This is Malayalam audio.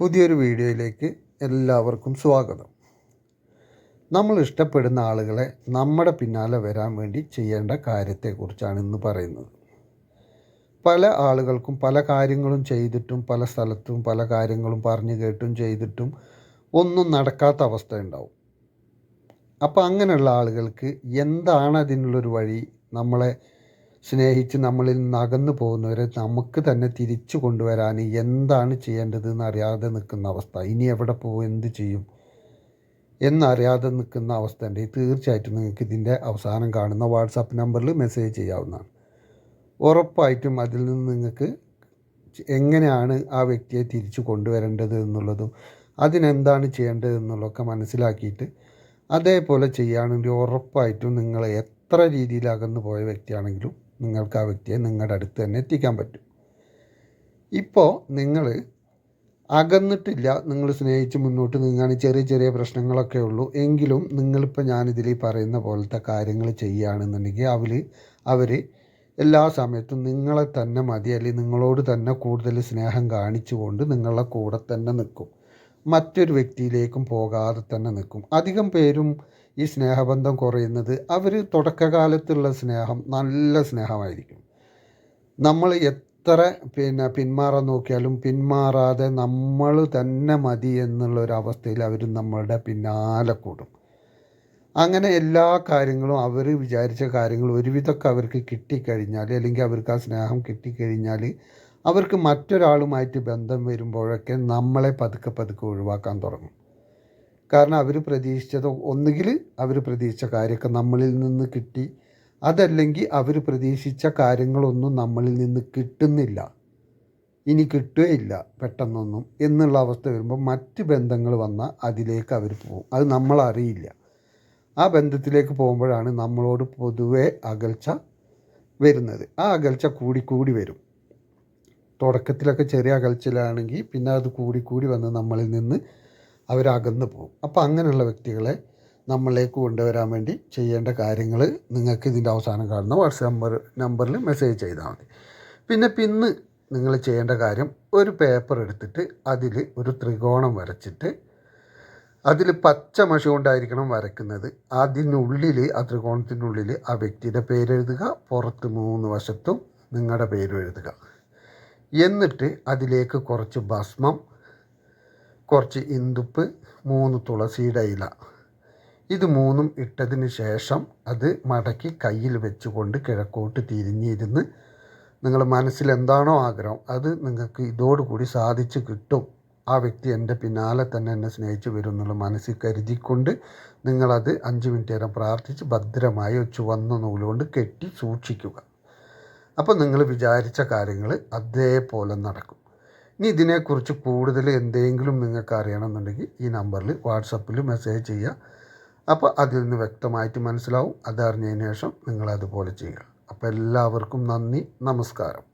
പുതിയൊരു വീഡിയോയിലേക്ക് എല്ലാവർക്കും സ്വാഗതം. നമ്മൾ ഇഷ്ടപ്പെടുന്ന ആളുകളെ നമ്മുടെ പിന്നാലെ വരാൻ വേണ്ടി ചെയ്യേണ്ട കാര്യത്തെക്കുറിച്ചാണ് ഇന്ന് പറയുന്നത്. പല ആളുകൾക്കും പല കാര്യങ്ങളും ചെയ്തിട്ടും പല സ്ഥലത്തും പല കാര്യങ്ങളും പറഞ്ഞു കേട്ടും ചെയ്തിട്ടും ഒന്നും നടക്കാത്ത അവസ്ഥ ഉണ്ടാവും. അപ്പോൾ അങ്ങനെയുള്ള ആളുകൾക്ക് എന്താണ് അതിനുള്ളൊരു വഴി? നമ്മളെ സ്നേഹിച്ച് നമ്മളിൽ നിന്ന് അകന്നു പോകുന്നവരെ നമുക്ക് തന്നെ തിരിച്ചു കൊണ്ടുവരാൻ എന്താണ് ചെയ്യേണ്ടതെന്ന് അറിയാതെ നിൽക്കുന്ന അവസ്ഥ. ഇനി എവിടെ പോകും? എന്ത് ചെയ്യും? എന്നറിയാതെ നിൽക്കുന്ന അവസ്ഥ ഉണ്ട്. തീർച്ചയായിട്ടും നിങ്ങൾക്ക് ഇതിന്റെ അവസാനം കാണുന്ന വാട്സാപ്പ് നമ്പറിൽ മെസ്സേജ് ചെയ്യാവുന്നതാണ്. ഉറപ്പായിട്ടും അതിൽ നിന്ന് നിങ്ങൾക്ക് എങ്ങനെയാണ് ആ വ്യക്തിയെ തിരിച്ചു കൊണ്ടുവരേണ്ടത് എന്നുള്ളതും അതിനെന്താണ് ചെയ്യേണ്ടത് എന്നുള്ളതൊക്കെ മനസ്സിലാക്കിയിട്ട് അതേപോലെ ചെയ്യുകയാണെങ്കിൽ ഉറപ്പായിട്ടും നിങ്ങൾ എത്ര രീതിയിൽ അകന്നു പോയ വ്യക്തിയാണെങ്കിലും നിങ്ങൾക്ക് ആ വ്യക്തിയെ നിങ്ങളുടെ അടുത്ത് തന്നെ എത്തിക്കാൻ പറ്റും. ഇപ്പോൾ നിങ്ങൾ അകന്നിട്ടില്ല നിങ്ങൾ സ്നേഹിച്ച് മുന്നോട്ട് നീങ്ങാൻ ചെറിയ ചെറിയ പ്രശ്നങ്ങളൊക്കെ ഉള്ളൂ. എങ്കിലും നിങ്ങളിപ്പോൾ ഞാനിതിൽ പറയുന്ന പോലത്തെ കാര്യങ്ങൾ ചെയ്യുകയാണെന്നുണ്ടെങ്കിൽ അവർ അവർ എല്ലാ സമയത്തും നിങ്ങളെ തന്നെ മതി അല്ലെങ്കിൽ നിങ്ങളോട് തന്നെ കൂടുതൽ സ്നേഹം കാണിച്ചുകൊണ്ട് നിങ്ങളുടെ കൂടെ തന്നെ നിൽക്കും. മറ്റൊരു വ്യക്തിയിലേക്കും പോകാതെ തന്നെ നിൽക്കും. അധികം പേരും ഈ സ്നേഹബന്ധം കുറയുന്നത് അവർ തുടക്കകാലത്തുള്ള സ്നേഹം നല്ല സ്നേഹമായിരിക്കും. നമ്മൾ എത്ര പിന്നെ പിന്മാറാൻ നോക്കിയാലും പിന്മാറാതെ നമ്മൾ തന്നെ മതി എന്നുള്ളൊരവസ്ഥയിൽ അവർ നമ്മളുടെ പിന്നാലെ കൂടും. അങ്ങനെ എല്ലാ കാര്യങ്ങളും അവർ വിചാരിച്ച കാര്യങ്ങൾ ഒരുവിധമൊക്കെ അവർക്ക് കിട്ടിക്കഴിഞ്ഞാൽ അല്ലെങ്കിൽ അവർക്ക് ആ സ്നേഹം കിട്ടിക്കഴിഞ്ഞാൽ അവർക്ക് മറ്റൊരാളുമായിട്ട് ബന്ധം വരുമ്പോഴൊക്കെ നമ്മളെ പതുക്കെ പതുക്കെ ഒഴിവാക്കാൻ തുടങ്ങും. കാരണം അവർ പ്രതീക്ഷിച്ചത് ഒന്നുകിൽ അവർ പ്രതീക്ഷിച്ച കാര്യമൊക്കെ നമ്മളിൽ നിന്ന് കിട്ടി. അതല്ലെങ്കിൽ അവർ പ്രതീക്ഷിച്ച കാര്യങ്ങളൊന്നും നമ്മളിൽ നിന്ന് കിട്ടുന്നില്ല. ഇനി കിട്ടുകയില്ല പെട്ടെന്നൊന്നും എന്നുള്ള അവസ്ഥ വരുമ്പോൾ മറ്റ് ബന്ധങ്ങൾ വന്നാൽ അതിലേക്ക് അവർ പോകും. അത് നമ്മളറിയില്ല ആ ബന്ധത്തിലേക്ക് പോകുമ്പോഴാണ് നമ്മളോട് പൊതുവെ അകൽച്ച വരുന്നത്. ആ അകൽച്ച കൂടി കൂടി വരും. തുടക്കത്തിലൊക്കെ ചെറിയ അകൽച്ചിലാണെങ്കിൽ പിന്നെ അത് കൂടിക്കൂടി വന്ന് നമ്മളിൽ നിന്ന് അവരകന്നു പോകും. അപ്പോൾ അങ്ങനെയുള്ള വ്യക്തികളെ നമ്മളിലേക്ക് കൊണ്ടുവരാൻ വേണ്ടി ചെയ്യേണ്ട കാര്യങ്ങൾ നിങ്ങൾക്ക് ഇതിന്റെ അവസാനം കാണുന്ന വാട്സാപ്പ് നമ്പർ നമ്പറിൽ മെസ്സേജ് ചെയ്താൽ മതി. പിന്നെ പിന്ന് നിങ്ങൾ ചെയ്യേണ്ട കാര്യം ഒരു പേപ്പർ എടുത്തിട്ട് അതിൽ ഒരു ത്രികോണം വരച്ചിട്ട് അതിൽ പച്ച മഷി കൊണ്ടായിരിക്കണം വരയ്ക്കുന്നത്. അതിനുള്ളിൽ ആ ത്രികോണത്തിനുള്ളിൽ ആ വ്യക്തിയുടെ പേരെഴുതുക. പുറത്ത് മൂന്ന് വശത്തും നിങ്ങളുടെ പേരും എഴുതുക. എന്നിട്ട് അതിലേക്ക് കുറച്ച് ഭസ്മം കുറച്ച് ഇന്ദുപ്പ് മൂന്ന് തുളസിയുടെ ഇല ഇത് മൂന്നും ഇട്ടതിന് ശേഷം അത് മടക്കി കയ്യിൽ വെച്ചുകൊണ്ട് കിഴക്കോട്ട് തിരിഞ്ഞിരുന്ന് നിങ്ങൾ മനസ്സിൽ എന്താണോ ആഗ്രഹം അത് നിങ്ങൾക്ക് ഇതോടുകൂടി സാധിച്ചു കിട്ടും. ആ വ്യക്തി എന്റെ പിന്നാലെ തന്നെ എന്നെ സ്നേഹിച്ചു വരും എന്നുള്ള മനസ്സിൽ കരുതിക്കൊണ്ട് നിങ്ങളത് അഞ്ച് മിനിറ്റ് നേരം പ്രാർത്ഥിച്ച് ഭദ്രമായി ചുവന്ന നൂലുകൊണ്ട് കെട്ടി സൂക്ഷിക്കുക. അപ്പോൾ നിങ്ങൾ വിചാരിച്ച കാര്യങ്ങൾ അതേപോലെ നടക്കും. ഇനി ഇതിനെക്കുറിച്ച് കൂടുതൽ എന്തെങ്കിലും നിങ്ങൾക്ക് അറിയണമെന്നുണ്ടെങ്കിൽ ഈ നമ്പറിൽ വാട്സപ്പിൽ മെസ്സേജ് ചെയ്യുക. അപ്പോൾ അതിൽ നിന്ന് വ്യക്തമായിട്ട് മനസ്സിലാവും. അതറിഞ്ഞതിന് ശേഷം നിങ്ങൾ അതുപോലെ ചെയ്യുക. അപ്പോൾ എല്ലാവർക്കും നന്ദി നമസ്കാരം.